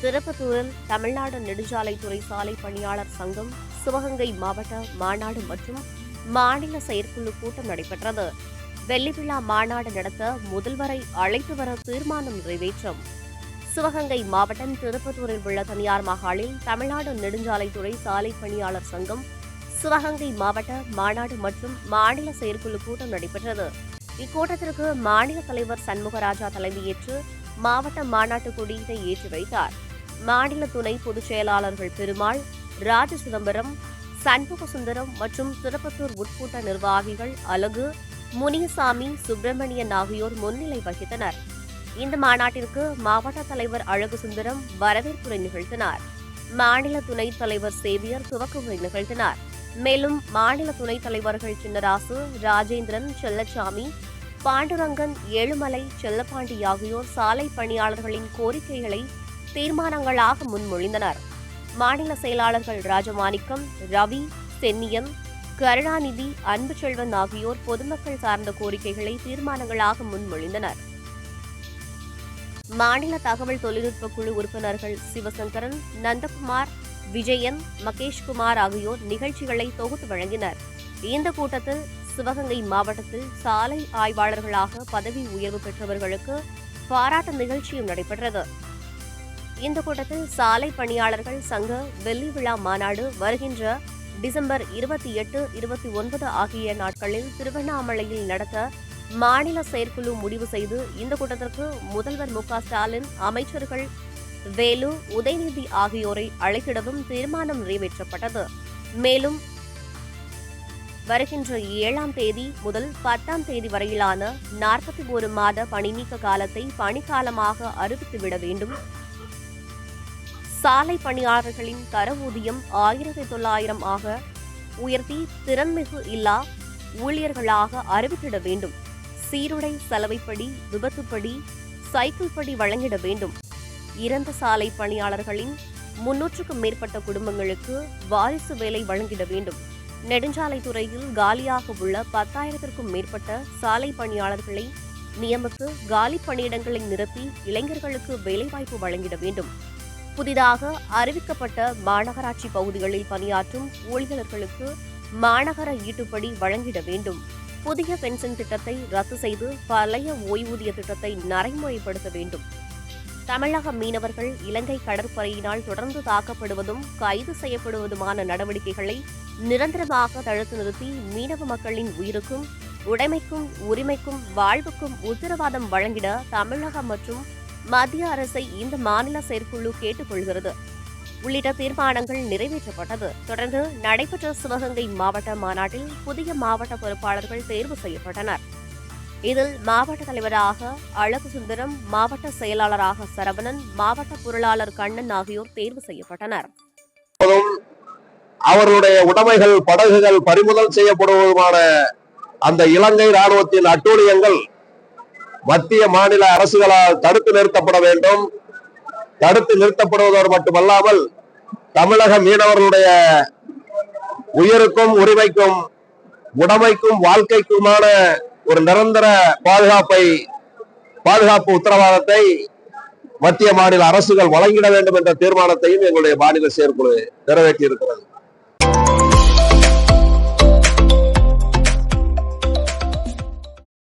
திருப்பத்தூரில் தமிழ்நாடு நெடுஞ்சாலைத்துறை சாலை பணியாளர் சங்கம் சிவகங்கை மாவட்ட மாநாடு மற்றும் மாநில செயற்குழு கூட்டம் நடைபெற்றது. வெள்ளிவிழா மாநாடு நடத்த முதல்வரை அழைத்து வர தீர்மானம் நிறைவேற்றம். சிவகங்கை மாவட்டம் திருப்பத்தூரில் உள்ள தனியார் மகாலில் தமிழ்நாடு நெடுஞ்சாலைத்துறை சாலை பணியாளர் சங்கம் சிவகங்கை மாவட்ட மாநாடு மற்றும் மாநில செயற்குழு கூட்டம் நடைபெற்றது. இக்கூட்டத்திற்கு மாநில தலைவர் சண்முகராஜா தலைமையேற்று மாவட்ட மாநாட்டு கொடியினை ஏற்றி வைத்தார். மாநில துணை பொதுச் செயலாளர்கள் பெருமாள் ராஜ சிதம்பரம் சண்முக சுந்தரம் மற்றும் திருப்பத்தூர் உட்கூட்ட நிர்வாகிகள் அழகு முனியசாமி சுப்பிரமணியன் ஆகியோர் முன்னிலை வகித்தனர். இந்த மாநாட்டிற்கு மாவட்ட தலைவர் அழகு சுந்தரம் வரவேற்புரை நிகழ்த்தினார். மாநில துணைத் தலைவர் சேவியர் துவக்க உரை நிகழ்த்தினார். மேலும் மாநில துணைத் தலைவர்கள் சின்னராசு ராஜேந்திரன் செல்லச்சாமி பாண்டுரங்கன் ஏழுமலை செல்லப்பாண்டி ஆகியோர் சாலை பணியாளர்களின் கோரிக்கைகளை தீர்மானங்களாக முன்மொழிந்தனர். மாநில செயலாளர்கள் ராஜமாணிக்கம் ரவி சென்னியம் கருணாநிதி அன்புச்செல்வன் ஆகியோர் பொதுமக்கள் சார்ந்த கோரிக்கைகளை தீர்மானங்களாக முன்மொழிந்தனர். மாநில தகவல் தொழில்நுட்ப குழு உறுப்பினர்கள் சிவசங்கரன் நந்தகுமார் விஜயன் மகேஷ்குமார் ஆகியோர் நிகழ்ச்சிகளை தொகுத்து வழங்கினர். இந்த கூட்டத்தில் சிவகங்கை மாவட்டத்தில் சாலை ஆய்வாளர்களாக பதவி உயர்வு பெற்றவர்களுக்கு பாராட்டு நிகழ்ச்சியும் நடைபெற்றது. இந்த கூட்டத்தில் சாலை பணியாளர்கள் சங்க வெள்ளி விழா மாநாடு வருகின்ற டிசம்பர் இருபத்தி எட்டு இருபத்தி ஒன்பது ஆகிய நாட்களில் திருவண்ணாமலையில் நடத்த மாநில செயற்குழு முடிவு செய்து இந்த கூட்டத்திற்கு முதல்வர் மு ஸ்டாலின் அமைச்சர்கள் வேலு உதயநிதி ஆகியோரை அழைத்திடவும் தீர்மானம் நிறைவேற்றப்பட்டது. மேலும் வருகின்ற ஏழாம் தேதி முதல் பத்தாம் தேதி வரையிலான நாற்பத்தி ஒரு மாத பணிநீக்க காலத்தை பணிக்காலமாக அறிவித்துவிட வேண்டும். சாலை பணியாளர்களின் தர ஊதியம் ஆயிரத்தி தொள்ளாயிரம் ஆக உயர்த்தி திறன்மிகு இல்லா ஊழியர்களாக அறிவித்திட வேண்டும். சீருடை சலவைப்படி விபத்துப்படி சைக்கிள் படி வழங்கிட வேண்டும். இறந்த சாலை பணியாளர்களின் முன்னூற்றுக்கும் மேற்பட்ட குடும்பங்களுக்கு வாரிசு வேலை வழங்கிட வேண்டும். நெடுஞ்சாலைத்துறையில் காலியாக உள்ள பத்தாயிரத்திற்கும் மேற்பட்ட சாலை பணியாளர்களை நியமித்து காலி பணியிடங்களை நிரப்பி இளைஞர்களுக்கு வேலைவாய்ப்பு வழங்கிட வேண்டும். புதிதாக அறிவிக்கப்பட்ட மாநகராட்சி பகுதிகளில் பணியாற்றும் ஊழியர்களுக்கு மாநகர ஈட்டுப்படி வழங்கிட வேண்டும். புதிய பென்ஷன் திட்டத்தை ரத்து செய்து பழைய ஓய்வூதிய திட்டத்தை நடைமுறைப்படுத்த வேண்டும். தமிழக மீனவர்கள் இலங்கை கடற்படையினால் தொடர்ந்து தாக்கப்படுவதும் கைது செய்யப்படுவதுமான நடவடிக்கைகளை நிரந்தரமாக தடுத்து நிறுத்தி மீனவ மக்களின் உயிருக்கும் உடைமைக்கும் உரிமைக்கும் வாழ்வுக்கும் உத்தரவாதம் வழங்கிட தமிழகம் மற்றும் மத்திய அரசை இந்த மாநில செயற்குழு கேட்டுக்கொள்கிறது. உள்ளிட்ட தீர்மானங்கள் நிறைவேற்றப்பட்டது. தொடர்ந்து நடைபெற்ற சிவகங்கை மாவட்ட மாநாட்டில் புதிய மாவட்ட பொறுப்பாளர்கள் தேர்வு செய்யப்பட்டனர். இதில் மாவட்ட தலைவராக அழகு சுந்தரம் மாவட்ட செயலாளராக சரவணன் மாவட்ட பொருளாளர் கண்ணன் ஆகியோர் தேர்வு செய்யப்பட்டனர். அவர்களுடைய உடைமைகள் படகுகள் பறிமுதல் செய்யப்படுவதுமான அந்த இலங்கை ராணுவத்தின் அட்டூழியங்கள் மத்திய மாநில அரசுகளால் தடுத்து நிறுத்தப்பட வேண்டும். தடுத்து நிறுத்தப்படுவதோடு மட்டுமல்லாமல் தமிழக மீனவர்களுடைய உயிருக்கும் உரிமைக்கும் உடமைக்கும் வாழ்க்கைக்குமான ஒரு நிரந்தர பாதுகாப்பை பாதுகாப்பு உத்தரவாதத்தை மத்திய மாநில அரசுகள் வழங்கிட வேண்டும் என்ற தீர்மானத்தையும் எங்களுடைய மாநில செயற்குழு நிறைவேற்றியிருக்கிறது.